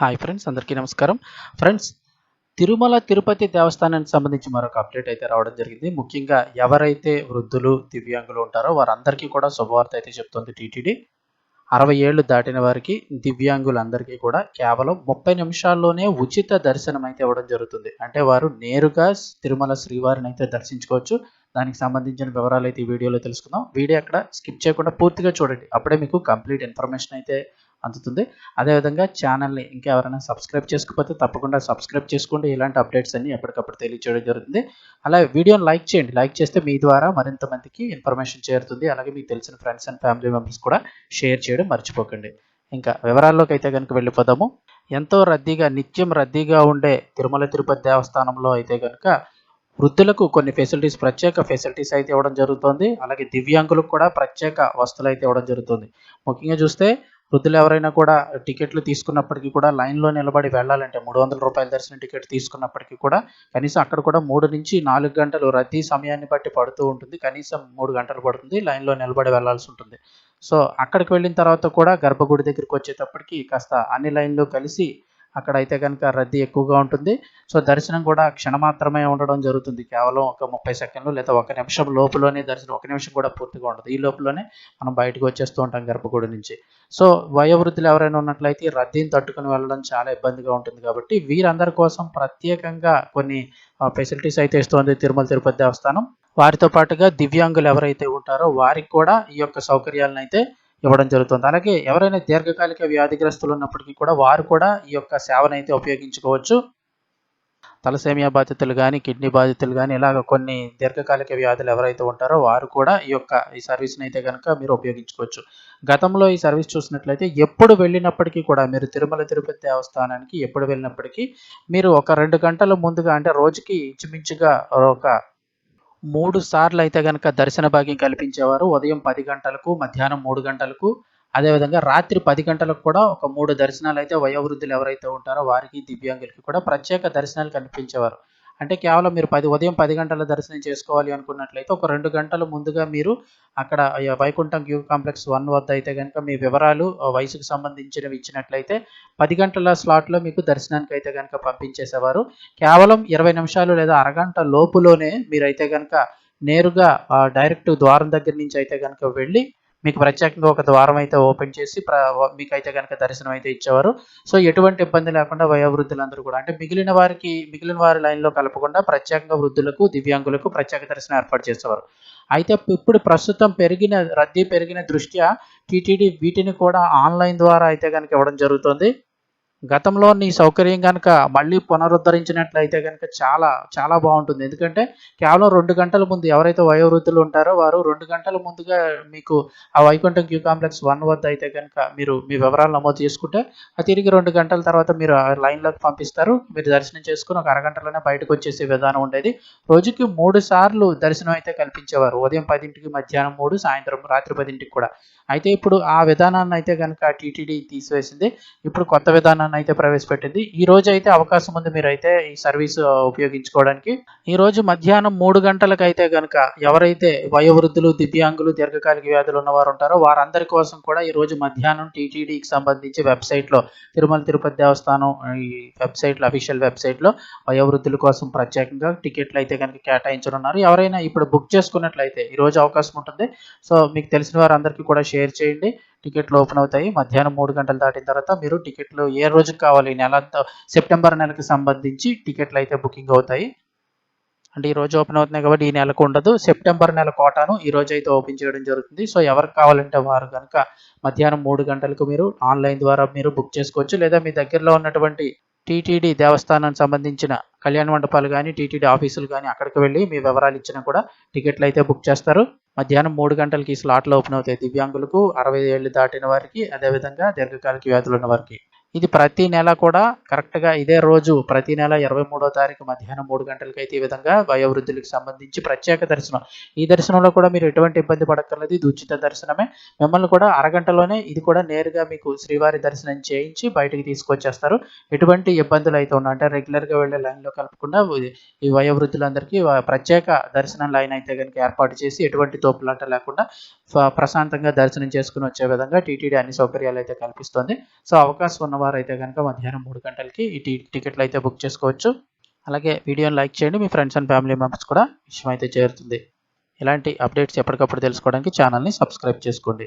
Hi friends అందరికీ నమస్కారం. Friends Tirumala Tirupati దేవస్థానానికి సంబంధించి మరొక అప్డేట్ అయితే రావడం జరిగింది. ముఖ్యంగా ఎవరైతే వృద్ధులు దివ్యాంగులు ఉంటారో వారందరికీ కూడా శుభవార్త అయితే చెప్తుంది టీటీడీ. అరవై ఏళ్ళు దాటిన వారికి దివ్యాంగులందరికీ కూడా కేవలం ముప్పై నిమిషాల్లోనే ఉచిత దర్శనం అయితే ఇవ్వడం జరుగుతుంది. అంటే వారు నేరుగా తిరుమల శ్రీవారిని అయితే దర్శించుకోవచ్చు. దానికి సంబంధించిన వివరాలు అయితే ఈ వీడియోలో తెలుసుకుందాం. వీడియో అక్కడ స్కిప్ చేయకుండా పూర్తిగా చూడండి. అప్పుడే మీకు కంప్లీట్ ఇన్ఫర్మేషన్ అయితే అందుతుంది. అదేవిధంగా ఛానల్ని ఇంకా ఎవరైనా సబ్స్క్రైబ్ చేసుకోకపోతే తప్పకుండా సబ్స్క్రైబ్ చేసుకోండి. ఇలాంటి అప్డేట్స్ అన్ని ఎప్పటికప్పుడు తెలియచేయడం జరుగుతుంది. అలాగే వీడియోని లైక్ చేయండి. లైక్ చేస్తే మీ ద్వారా మరింత మందికి ఇన్ఫర్మేషన్ చేరుతుంది. అలాగే మీకు తెలిసిన ఫ్రెండ్స్ అండ్ ఫ్యామిలీ మెంబర్స్ కూడా షేర్ చేయడం మర్చిపోకండి. ఇంకా వివరాల్లోకి అయితే కనుక వెళ్ళిపోదాము. ఎంతో రద్దీగా నిత్యం రద్దీగా ఉండే తిరుమల తిరుపతి దేవస్థానంలో అయితే కనుక వృద్ధులకు కొన్ని ఫెసిలిటీస్ ప్రత్యేక ఫెసిలిటీస్ అయితే ఇవ్వడం జరుగుతుంది. అలాగే దివ్యాంగులకు కూడా ప్రత్యేక వస్తువులు అయితే ఇవ్వడం జరుగుతుంది. ముఖ్యంగా చూస్తే వృద్ధులు ఎవరైనా కూడా టికెట్లు తీసుకున్నప్పటికీ కూడా లైన్లో నిలబడి వెళ్ళాలంటే మూడు వందల రూపాయల దర్శనం టికెట్ తీసుకున్నప్పటికీ కూడా కనీసం అక్కడ కూడా మూడు నుంచి నాలుగు గంటలు రద్దీ సమయాన్ని బట్టి పడుతూ ఉంటుంది. కనీసం మూడు గంటలు పడుతుంది. లైన్లో నిలబడి వెళ్ళాల్సి ఉంటుంది. సో అక్కడికి వెళ్ళిన తర్వాత కూడా గర్భగుడి దగ్గరికి వచ్చేటప్పటికి కాస్త అన్ని లైన్లు కలిసి అక్కడ అయితే కనుక రద్దీ ఎక్కువగా ఉంటుంది. సో దర్శనం కూడా క్షణమాత్రమే ఉండడం జరుగుతుంది. కేవలం ఒక ముప్పై సెకండ్లు లేదా ఒక నిమిషం లోపలనే దర్శనం ఒక నిమిషం కూడా పూర్తిగా ఉండదు. ఈ లోపలనే మనం బయటకు వచ్చేస్తూ ఉంటాం గర్భగుడి నుంచి. సో వయోవృద్ధులు ఎవరైనా ఉన్నట్లయితే రద్దీని తట్టుకుని వెళ్ళడం చాలా ఇబ్బందిగా ఉంటుంది కాబట్టి వీరందరి కోసం ప్రత్యేకంగా కొన్ని ఫెసిలిటీస్ అయితే ఇస్తుంది తిరుమల తిరుపతి దేవస్థానం. వారితో పాటుగా దివ్యాంగులు ఎవరైతే ఉంటారో వారికి కూడా ఈ యొక్క సౌకర్యాలను అయితే ఇవ్వడం జరుగుతుంది. అలాగే ఎవరైనా దీర్ఘకాలిక వ్యాధిగ్రస్తులు ఉన్నప్పటికీ కూడా వారు కూడా ఈ యొక్క సేవను అయితే ఉపయోగించుకోవచ్చు. తలసేమియా బాధితులు కానీ కిడ్నీ బాధితులు కానీ ఇలాగ కొన్ని దీర్ఘకాలిక వ్యాధులు ఎవరైతే ఉంటారో వారు కూడా ఈ యొక్క ఈ సర్వీస్ని అయితే కనుక మీరు ఉపయోగించుకోవచ్చు. గతంలో ఈ సర్వీస్ చూసినట్లయితే ఎప్పుడు వెళ్ళినప్పటికీ కూడా మీరు తిరుమల తిరుపతి దేవస్థానానికి ఎప్పుడు వెళ్ళినప్పటికీ మీరు ఒక రెండు గంటల ముందుగా అంటే రోజుకి ఇంచుమించుగా ఒక మూడు సార్లు అయితే కనుక దర్శన భాగ్యం కల్పించేవారు. ఉదయం పది గంటలకు మధ్యాహ్నం మూడు గంటలకు. అదేవిధంగా రాత్రి పది గంటలకు కూడా ఒక మూడు దర్శనాలు అయితే వయోవృద్ధులు ఎవరైతే ఉంటారో వారికి దివ్యాంగులకి కూడా ప్రత్యేక దర్శనాలు కల్పించేవారు. అంటే కేవలం మీరు పది ఉదయం పది గంటల దర్శనం చేసుకోవాలి అనుకున్నట్లయితే ఒక రెండు గంటల ముందుగా మీరు అక్కడ వైకుంఠం క్యూ కాంప్లెక్స్ వన్ వద్ద అయితే కనుక మీ వివరాలు వయసుకు సంబంధించినవి ఇచ్చినట్లయితే పది గంటల స్లాట్లో మీకు దర్శనానికి అయితే కనుక పంపించేసేవారు. కేవలం ఇరవై నిమిషాలు లేదా అరగంట లోపులోనే మీరైతే కనుక నేరుగా డైరెక్ట్ ద్వారం దగ్గర నుంచి అయితే కనుక వెళ్ళి మీకు ప్రత్యేకంగా ఒక ద్వారం అయితే ఓపెన్ చేసి మీకు అయితే కనుక దర్శనం అయితే ఇచ్చేవారు. సో ఎటువంటి ఇబ్బంది లేకుండా వయోవృద్ధులందరూ కూడా అంటే మిగిలిన వారికి మిగిలిన వారి లైన్లో కలపకుండా ప్రత్యేకంగా వృద్ధులకు దివ్యాంగులకు ప్రత్యేక దర్శనం ఏర్పాటు చేసేవారు. అయితే ఇప్పుడు ప్రస్తుతం పెరిగిన రద్దీ పెరిగిన దృష్ట్యా టీటీడీ వీటిని కూడా ఆన్లైన్ ద్వారా అయితే కనుక ఇవ్వడం జరుగుతుంది. గతంలో నీ సౌకర్యం కనుక మళ్ళీ పునరుద్ధరించినట్లయితే కనుక చాలా చాలా బాగుంటుంది. ఎందుకంటే కేవలం రెండు గంటల ముందు ఎవరైతే వయోవృద్ధులు ఉంటారో వారు రెండు గంటల ముందుగా మీకు ఆ వైకుంఠం క్యూ కాంప్లెక్స్ వన్ వద్ద అయితే కనుక మీరు మీ వివరాలు నమోదు చేసుకుంటే ఆ తిరిగి రెండు గంటల తర్వాత మీరు లైన్లోకి పంపిస్తారు. మీరు దర్శనం చేసుకుని ఒక అరగంటలోనే బయటకు వచ్చేసే విధానం ఉండేది. రోజుకి మూడు సార్లు దర్శనం అయితే కల్పించేవారు. ఉదయం పదింటికి మధ్యాహ్నం మూడు సాయంత్రం రాత్రి పదింటికి కూడా. అయితే ఇప్పుడు ఆ విధానాన్ని అయితే కనుక టీటీడీ తీసివేసింది. ఇప్పుడు కొత్త విధానాన్ని అయితే ప్రవేశపెట్టింది. ఈ రోజు అయితే అవకాశం ఉంది మీరు అయితే ఈ సర్వీస్ ఉపయోగించుకోవడానికి. ఈ రోజు మధ్యాహ్నం మూడు గంటలకు అయితే కనుక ఎవరైతే వయోవృద్ధులు దివ్యాంగులు దీర్ఘకాలిక వ్యాధులు ఉన్నవారు ఉంటారో వారందరి కోసం కూడా ఈ రోజు మధ్యాహ్నం టీటీడీకి సంబంధించి వెబ్సైట్లో తిరుమల తిరుపతి దేవస్థానం ఈ వెబ్సైట్లో అఫీషియల్ వెబ్సైట్లో వయోవృద్ధుల కోసం ప్రత్యేకంగా టికెట్లు అయితే కనుక కేటాయించనున్నారు. ఎవరైనా ఇప్పుడు బుక్ చేసుకున్నట్లయితే ఈ రోజు అవకాశం ఉంటుంది. సో మీకు తెలిసిన వారందరికీ కూడా షేర్ చేయండి. టికెట్లు ఓపెన్ అవుతాయి. మధ్యాహ్నం మూడు గంటలు దాటిన తర్వాత మీరు టికెట్లు ఏ రోజుకి కావాలి? నెల సెప్టెంబర్ నెలకి సంబంధించి టికెట్లు అయితే బుకింగ్ అవుతాయి. అంటే ఈ రోజు ఓపెన్ అవుతున్నాయి కాబట్టి ఈ నెలకు ఉండదు. సెప్టెంబర్ నెల కోటాను ఈ రోజు అయితే ఓపెన్ చేయడం జరుగుతుంది. సో ఎవరికి కావాలంటే వారు కనుక మధ్యాహ్నం మూడు గంటలకు మీరు ఆన్లైన్ ద్వారా మీరు బుక్ చేసుకోవచ్చు. లేదా మీ దగ్గరలో ఉన్నటువంటి టీటీడీ దేవస్థానానికి సంబంధించిన కళ్యాణ మండపాలు కానీ టీటీడీ ఆఫీసులు కానీ అక్కడికి వెళ్ళి మీ వివరాలు ఇచ్చినా కూడా టికెట్లు అయితే బుక్ చేస్తారు. మధ్యాహ్నం మూడు గంటలకి స్లాట్లు ఓపెన్ అవుతాయి దివ్యాంగులకు. అరవై ఏళ్ళు దాటిన వారికి అదేవిధంగా దీర్ఘకాలిక వ్యాధులు ఉన్న వారికి. ఇది ప్రతి నెల కూడా కరెక్ట్గా ఇదే రోజు ప్రతి నెల ఇరవై మూడో తారీఖు మధ్యాహ్నం మూడు గంటలకి అయితే ఈ విధంగా వయోవృద్ధులకు సంబంధించి ప్రత్యేక దర్శనం. ఈ దర్శనంలో కూడా మీరు ఎటువంటి ఇబ్బంది పడక్కర్లేదు. ఇది ఉచిత దర్శనమే. మిమ్మల్ని కూడా అరగంటలోనే ఇది కూడా నేరుగా మీకు శ్రీవారి దర్శనం చేయించి బయటకు తీసుకొచ్చేస్తారు. ఎటువంటి ఇబ్బందులు అయితే ఉన్నా అంటే రెగ్యులర్గా వెళ్ళే లైన్లో కలపకుండా ఈ వయోవృద్ధులందరికీ ప్రత్యేక దర్శనం లైన్ అయితే కనుక ఏర్పాటు చేసి ఎటువంటి తోపులాట లేకుండా ప్రశాంతంగా దర్శనం చేసుకుని వచ్చే విధంగా టీటీడీ అన్ని సౌకర్యాలు అయితే కల్పిస్తుంది. సో అవకాశం ఉన్న ఉన్నవారైతే కనుక మధ్యాహ్నం మూడు గంటలకి ఈ టికెట్లు అయితే బుక్ చేసుకోవచ్చు. అలాగే వీడియోని లైక్ చేయండి. మీ ఫ్రెండ్స్ అండ్ ఫ్యామిలీ మెంబర్స్ కూడా విషయం అయితే చేరుతుంది. ఇలాంటి అప్డేట్స్ ఎప్పటికప్పుడు తెలుసుకోవడానికి ఛానల్ని సబ్స్క్రైబ్ చేసుకోండి.